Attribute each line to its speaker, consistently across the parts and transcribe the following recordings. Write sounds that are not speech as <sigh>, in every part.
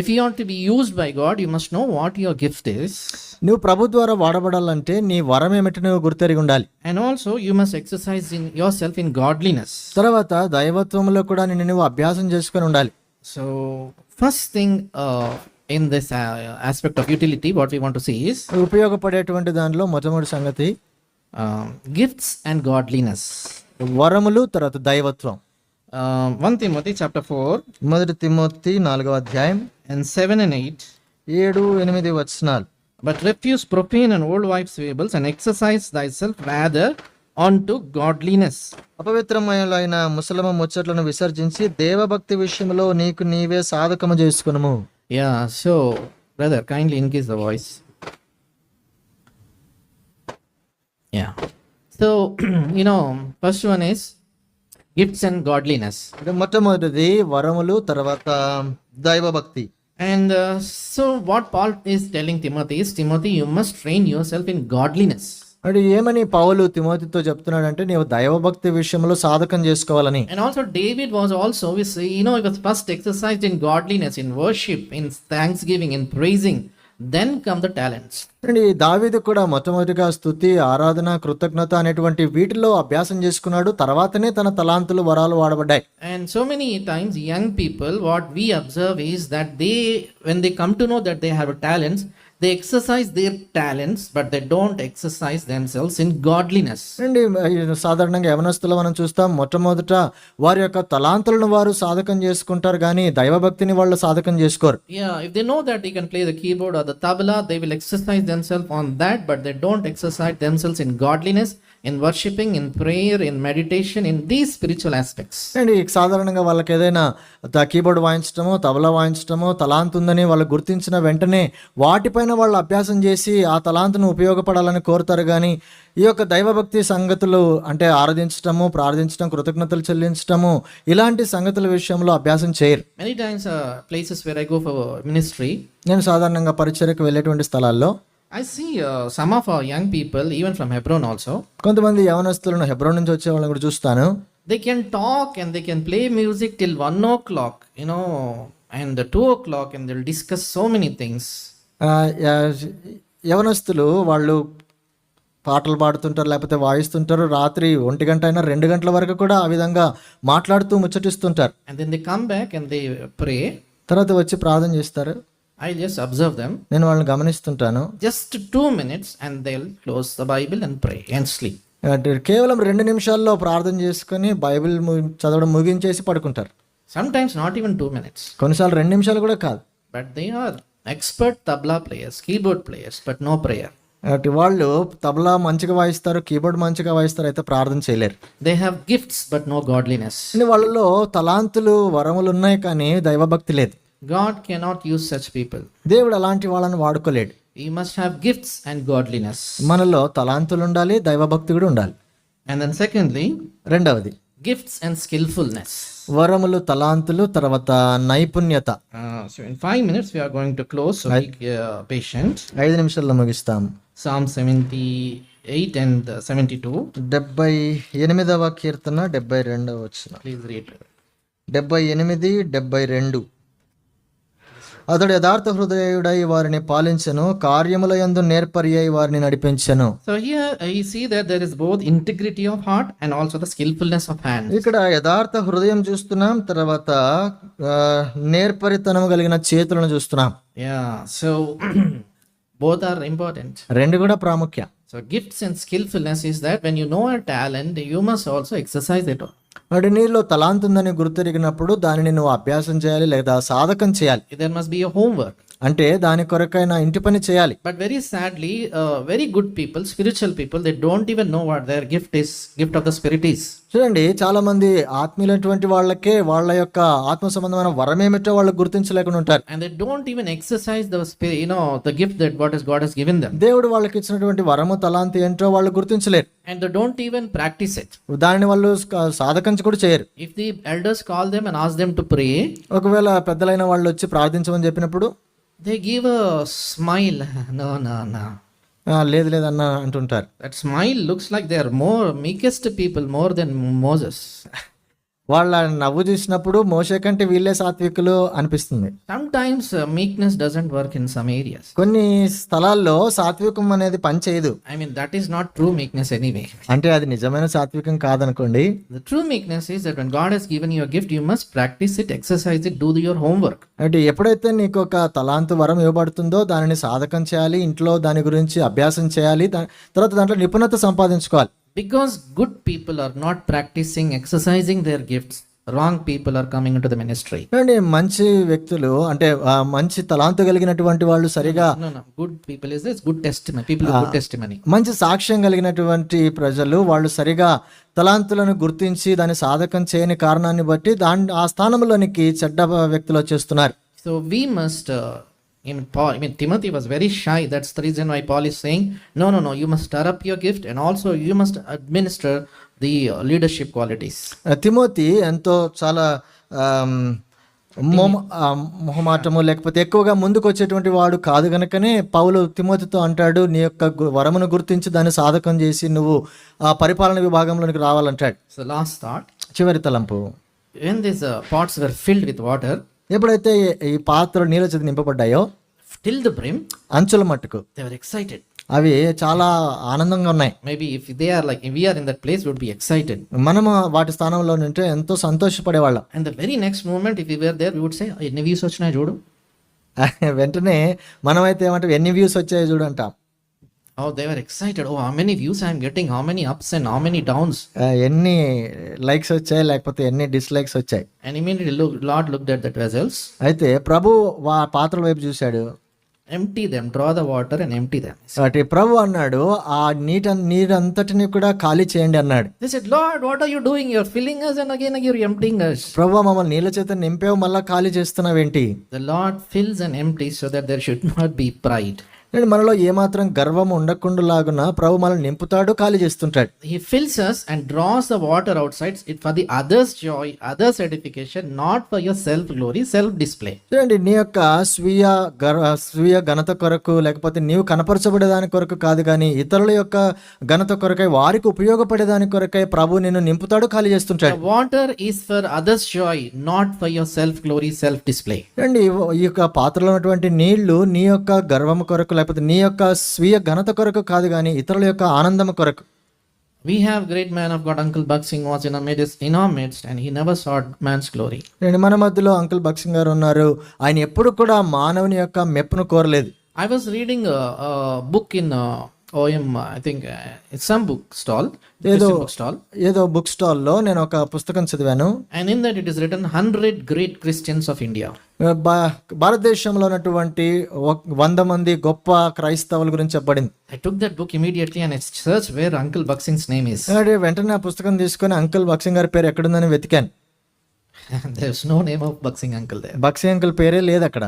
Speaker 1: If you to be used by God you must know what your gift is
Speaker 2: నువ్వు ప్రభు ద్వారా వాడబడాలంటే నీ వరం ఏమిటో నువ్వు గుర్తెరిగి ఉండాలి.
Speaker 1: And also you must exercise in your self in godliness
Speaker 2: తర్వాత దైవత్వంలో కూడా నిన్ను నువ్వు అభ్యాసం చేసుకుని ఉండాలి.
Speaker 1: So first thing in this aspect of utility what we want to sees
Speaker 2: ఉపయోగపడేటువంటి దానిలో మొట్టమొదటి సంగతి
Speaker 1: గిఫ్ట్స్ అండ్ గాడ్లీనెస్
Speaker 2: వరములు తర్వాత దైవత్వం.
Speaker 1: వన్ తిమ్మతి చాప్టర్ ఫోర్
Speaker 2: మొదటి తిమ్మతి నాలుగవ అధ్యాయం.
Speaker 1: అండ్ సెవెన్ అండ్ ఎయిట్
Speaker 2: ఏడు ఎనిమిది వచ్చినాలు
Speaker 1: but refuse profane and old wife fables and exercise thy self rather unto godliness
Speaker 2: అపవిత్రమైన ముసలమ్మ ముచ్చట్లను విసర్జించి దేవభక్తి విషయంలో నీకు నీవే సాధకము
Speaker 1: చేసుకున్నాము yeah so brother kindly increase the voice yeah so you know first one is gifts and godliness.
Speaker 2: ఇది మొట్టమొదటిది వరములు తర్వాత దైవభక్తి
Speaker 1: And uh, so, what Paul is telling Timothy is Timothy, you must train yourself in godliness.
Speaker 2: అంటే ఏమని పౌలు తిమోతితో చెప్తున్నాడంటే నీవు దైవభక్తి విషయంలో సాధకం చేసుకోవాలని
Speaker 1: And also, David was also, we see, you know, he was first exercised in godliness, in worship, in thanksgiving, in praising. Then come the talents
Speaker 2: ఈ దావేది కూడా మొట్టమొదటిగా స్థుతి ఆరాధన కృతజ్ఞత అనేటువంటి వీటిలో అభ్యాసం చేసుకున్నాడు. తర్వాతనే తన తలాంతులు వరాలు వాడబడ్డాయి.
Speaker 1: And so many times young people what we observe is that they when they come to know that they have talents they exercise their talents but they don't exercise themselves in godliness
Speaker 2: అండి సాధారణంగా యవనస్తులు మనం చూస్తాం మొట్టమొదట వారి యొక్క తలాంతులను వారు సాధకం చేసుకుంటారు కానీ దైవభక్తిని వాళ్ళు సాధకం చేసుకోరు.
Speaker 1: Yeah if they know that you can play the keyboard or the tabla they will exercise them self on that but they don't exercise themselves in godliness in worshipping in prayer in meditation in these spiritual aspects
Speaker 2: అండి సాధారణంగా వాళ్ళకి ఏదైనా keyboard వాయించడమో tabla వాయించడమో తలాంతుందని వాళ్ళు గుర్తించిన వెంటనే వాటిపై ఎవరైనా వాళ్ళు అభ్యాసం చేసి ఆ తలాంతను ఉపయోగపడాలని కోరుతారు కానీ ఈ యొక్క దైవభక్తి సంగతులు అంటే ఆరాధించటము ప్రార్థించటం కృతజ్ఞతలు చెల్లించటము ఇలాంటి సంగతుల విషయంలో అభ్యాసం చేయరు.
Speaker 1: Many times places where I go for ministry
Speaker 2: నేను సాధారణంగా పరిచర్యకు వెళ్ళేటువంటి స్థలాల్లో
Speaker 1: I see some of our young people even from Hebron also
Speaker 2: కొంతమంది యవనస్తులను హెబ్రోన్ నుంచి వచ్చే వాళ్ళని కూడా చూస్తాను.
Speaker 1: They can talk and they can play music till one o'clock you know and two o'clock and till discuss so
Speaker 2: many things యవనస్తులు వాళ్ళు పాటలు పాడుతుంటారు లేకపోతే వాయిస్తుంటారు. రాత్రి ఒంటి గంట అయినా రెండు గంటల వరకు కూడా ఆ విధంగా మాట్లాడుతూ ముచ్చటిస్తుంటారు.
Speaker 1: Come back and they pray.
Speaker 2: తర్వాత వచ్చి ప్రార్థన చేస్తారు.
Speaker 1: I just observe them.
Speaker 2: నేను వాళ్ళని గమనిస్తుంటాను.
Speaker 1: Just two minutes and they'll close the Bible and pray and sleep.
Speaker 2: అంటే కేవలం రెండు నిమిషాల్లో ప్రార్థన చేసుకొని బైబిల్ చదవడం ముగించేసి పడుకుంటారు.
Speaker 1: Sometimes not even two minutes.
Speaker 2: కొన్నిసార్లు రెండు నిమిషాలు కూడా కాదు.
Speaker 1: But they are. Expert tabla players keyboard players but no prayer
Speaker 2: కాబట్టి వాళ్ళు తబలా మంచిగా వాయిస్తారు కీబోర్డ్ మంచిగా వాయిస్తారు అయితే ప్రార్థన చేయలేరు.
Speaker 1: They have gifts but no
Speaker 2: godliness వాళ్ళలో తలాంతులు వరములు ఉన్నాయి కానీ దైవభక్తి లేదు.
Speaker 1: God cannot use such people
Speaker 2: దేవుడు అలాంటి వాళ్ళని వాడుకోలేడు.
Speaker 1: You must have gifts and godliness
Speaker 2: మనలో తలాంతులు ఉండాలి దైవభక్తి కూడా ఉండాలి.
Speaker 1: అండ్ దెన్ సెకండ్లీ
Speaker 2: రెండవది
Speaker 1: gifts and skillfulness.
Speaker 2: వరములు తలాంతులు తర్వాత నైపుణ్యత
Speaker 1: Uh, so, in five minutes, we are going to close. So, be uh, patient.
Speaker 2: ఐదు నిమిషాల్లో ముగిస్తాం
Speaker 1: Psalm 78 and uh, 72.
Speaker 2: డెబ్బై ఎనిమిదవ కీర్తన డెబ్బై రెండవ వచ్చిన
Speaker 1: Please read.
Speaker 2: డెబ్బై ఎనిమిది డెబ్బై రెండు అతడు యథార్థ హృదయుడై వారిని పాలించను కార్యముల ఎందు నేర్పరి అయి వారిని నడిపించను.
Speaker 1: So here you see that there is both integrity of heart and also the skilfulness of hands
Speaker 2: ఇక్కడ యథార్థ హృదయం చూస్తున్నాం తర్వాత నేర్పరితనం కలిగిన చేతులను చూస్తున్నాం.
Speaker 1: Yeah so both are important
Speaker 2: రెండు కూడా ప్రాముఖ్య.
Speaker 1: So gifts and skilfulness is that when you know our talent you must also exercise it
Speaker 2: వాడి నీలో తలాంతుందని గుర్తెరిగినప్పుడు దానిని నువ్వు అభ్యాసం చేయాలి లేదా సాధకం చేయాలి
Speaker 1: There must be a homework.
Speaker 2: అంటే దాని కొరకైన ఇంటి పని చేయాలి.
Speaker 1: But very sadly very good people spiritual people they don't even know what their gift is gift of the spirit is
Speaker 2: చూడండి చాలా మంది ఆత్మీయులైనటువంటి వాళ్ళకే వాళ్ళ యొక్క ఆత్మ సంబంధమైన వరం ఏమిటో వాళ్ళు గుర్తించలేకుండా ఉంటారు.
Speaker 1: And they don't even exercise the spirit you the gift that what is God has given them
Speaker 2: దేవుడు వాళ్ళకి ఇచ్చినటువంటి వరము తలాంతి ఏంటో వాళ్ళు గుర్తించలేరు.
Speaker 1: And they don't even practise it
Speaker 2: దాని వాళ్ళు సాధకంచి కూడా చేయరు.
Speaker 1: If the elders call them and ask them to pray
Speaker 2: ఒకవేళ పెద్దలైన వాళ్ళు వచ్చి ప్రార్థించమని చెప్పినప్పుడు
Speaker 1: they give a smile. No, no, no.
Speaker 2: "ఆ, లేదు లేదన్న అంటుంటారు
Speaker 1: That smile looks like they are more meekest people more than Moses.
Speaker 2: వాళ్ళ నవ్వు చూసినప్పుడు మోసే కంటే వీళ్ళే సాత్వికులు అనిపిస్తుంది.
Speaker 1: Sometimes meekness doesn't work in some areas
Speaker 2: కొన్ని స్థలాల్లో సాత్వికం అనేది పని చేయదు.
Speaker 1: I mean that is not true meekness anyway
Speaker 2: అంటే అది నిజమైన సాత్వికం కాదనుకోండి.
Speaker 1: True meekness is that when God has given your gift you must practise it exercise it do your homework
Speaker 2: అంటే ఎప్పుడైతే నీకు ఒక తలాంతు వరం ఇవ్వబడుతుందో దానిని సాధకం చేయాలి ఇంట్లో దాని గురించి అభ్యాసం చేయాలి తర్వాత దాంట్లో నిపుణత సంపాదించుకోవాలి.
Speaker 1: Because good people are not practising exercising their gifts wrong people are coming to the
Speaker 2: ministry మంచి వ్యక్తులు అంటే మంచి తలాంత కలిగినటువంటి వాళ్ళు సరిగా
Speaker 1: good people is this good test people good testimony
Speaker 2: మంచి సాక్ష్యం కలిగినటువంటి ప్రజలు వాళ్ళు సరిగా తలాంతులను గుర్తించి దాన్ని సాధకం చేయని కారణాన్ని బట్టి దాని ఆ స్థానంలోనికి చెడ్డ వ్యక్తులు వచ్చేస్తున్నారు.
Speaker 1: So we must Uh, I mean, Paul, I mean, Timothy was very shy. That's the reason why Paul is saying, no, no, no, you must stir up your gift and also you must administer the uh, leadership qualities.
Speaker 2: Timothy ఎంతో చాలా మొహమాటము లేకపోతే ఎక్కువగా ముందుకు వచ్చేటువంటి వాడు కాదు గనుకనే పౌలు తిమోతితో అంటాడు నీ యొక్క వరమును గుర్తించి దాన్ని సాధకం చేసి నువ్వు ఆ పరిపాలన విభాగంలోనికి రావాలంటాడు
Speaker 1: So, last thought
Speaker 2: చివరి తలంపు
Speaker 1: these uh, pots were filled with water,
Speaker 2: ఎప్పుడైతే ఈ పాత్ర నీళ్ళ చేతి నింపబడ్డాయో
Speaker 1: టిల్ ద బ్రిమ్
Speaker 2: అంచుల మట్టుకు
Speaker 1: దేవర్ ఎక్సైటెడ్
Speaker 2: అవి చాలా ఆనందంగా ఉన్నాయి.
Speaker 1: Maybe if they are like we are in that place would be excited
Speaker 2: మనం వాటి స్థానంలో ఉంటే ఎంతో సంతోషపడేవాళ్ళం.
Speaker 1: And the very next moment if we were there we would say ఎన్ని వ్యూస్ వచ్చినాయి చూడు. <laughs>
Speaker 2: వెంటనే మనమైతే ఏమంటే ఎన్ని వ్యూస్ వచ్చాయో చూడు అంటాం
Speaker 1: Oh, they were excited. Oh, how many views I am getting, how many ups and how many downs.
Speaker 2: ఆ, ఎన్ని లైక్స్ వచ్చాయి లేకపోతే ఎన్ని డిస్లైక్స్ వచ్చాయి
Speaker 1: And immediately look, Lord looked at that vessels,
Speaker 2: అయితే ప్రభు వా పాత్రల వైపు చూశాడు
Speaker 1: empty them, draw the water and empty them.
Speaker 2: కాబట్టి ప్రభు అన్నాడు ఆ నీట నీరంతటిని కూడా ఖాళీ చేయండి అన్నాడు
Speaker 1: They said, Lord, what are you doing? You're filling us and again you're emptying us.
Speaker 2: ప్రభు మమ్మల్ని నీళ్ళ చేత నింపేవు మళ్ళా ఖాళీ చేస్తున్నావేంటి
Speaker 1: The Lord fills and empties so that there should not be pride.
Speaker 2: నేను మనలో ఏమాత్రం గర్వం ఉండకుండాలాగున ప్రభు మనల్ని నింపుతాడు ఖాళీ చేస్తుంటాడు
Speaker 1: He fills us and draws the water outside it for the others' joy, others' edification, not for your self glory, self display.
Speaker 2: చూడండి నీ యొక్క స్వీయ గర్ స్వీయ ఘనత కొరకు లేకపోతే నీవు కనపరచబడే దాని కొరకు కాదు కానీ ఇతరుల యొక్క ఘనత కొరకై వారికి ఉపయోగపడే దాని కొరకై ప్రభు నిన్ను నింపుతాడు ఖాళీ చేస్తుంటాడు
Speaker 1: water is for others' joy, not for your self glory, self display.
Speaker 2: చూడండి ఈ యొక్క పాత్రలో ఉన్నటువంటి నీళ్ళు నీ యొక్క గర్వం కొరకు లేకపోతే నీ యొక్క స్వీయ ఘనత కొరకు కాదు కానీ ఇతరుల యొక్క ఆనందం కొరకు
Speaker 1: We have great man of God, Uncle Buck Singh was in our midst, in our midst, and he never sought man's glory.
Speaker 2: నేను మన మధ్యలో అంకుల్ బక్సింగ్ గారు ఉన్నారు ఆయన ఎప్పుడు కూడా మానవుని యొక్క మెప్పును కోరలేదు
Speaker 1: I was reading a, a book in uh, Think uh, it's some book stall, Christian book stall,
Speaker 2: ఏదో బుక్ స్టాల్లో నేను ఒక పుస్తకం చదివాను
Speaker 1: and in that it is written 100 great Christians of India.
Speaker 2: భా- భారతదేశంలో ఉన్నటువంటి వంద మంది గొప్ప క్రైస్తవుల గురించి చెప్పబడింది
Speaker 1: I took that book immediately and I searched where Uncle Buck Singh's name is.
Speaker 2: అలాగే వెంటనే ఆ పుస్తకం తీసుకొని అంకుల్ బక్సింగ్ గారి పేరు ఎక్కడుందని వెతికాను
Speaker 1: There's no name of Buck Singh uncle there.
Speaker 2: Bakht Singh uncle పేరే లేదు అక్కడ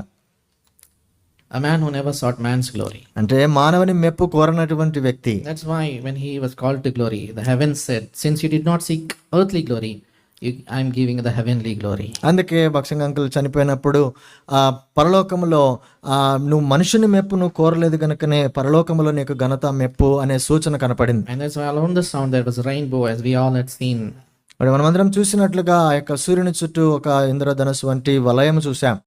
Speaker 1: man who never sought man's glory
Speaker 2: అంటే మానవుని మెప్పు కోరనటువంటి వ్యక్తి.
Speaker 1: That's why when he was called to glory the heaven said since you did not seek earthly glory I'm giving the heavenly glory
Speaker 2: అందుకే భక్షంగా అంకుల్ చనిపోయినప్పుడు ఆ పరలోకంలో నువ్వు మనుషుని మెప్పు నువ్వు కోరలేదు కనుకనే పరలోకంలో నీకు ఘనత మెప్పు అనే సూచన కనపడింది.
Speaker 1: And that's sound that was rainbow as we all had seen
Speaker 2: మరి మనమందరం చూసినట్లుగా ఆ యొక్క సూర్యుని చుట్టూ ఒక ఇంద్రధనస్సు వంటి వలయం చూసాం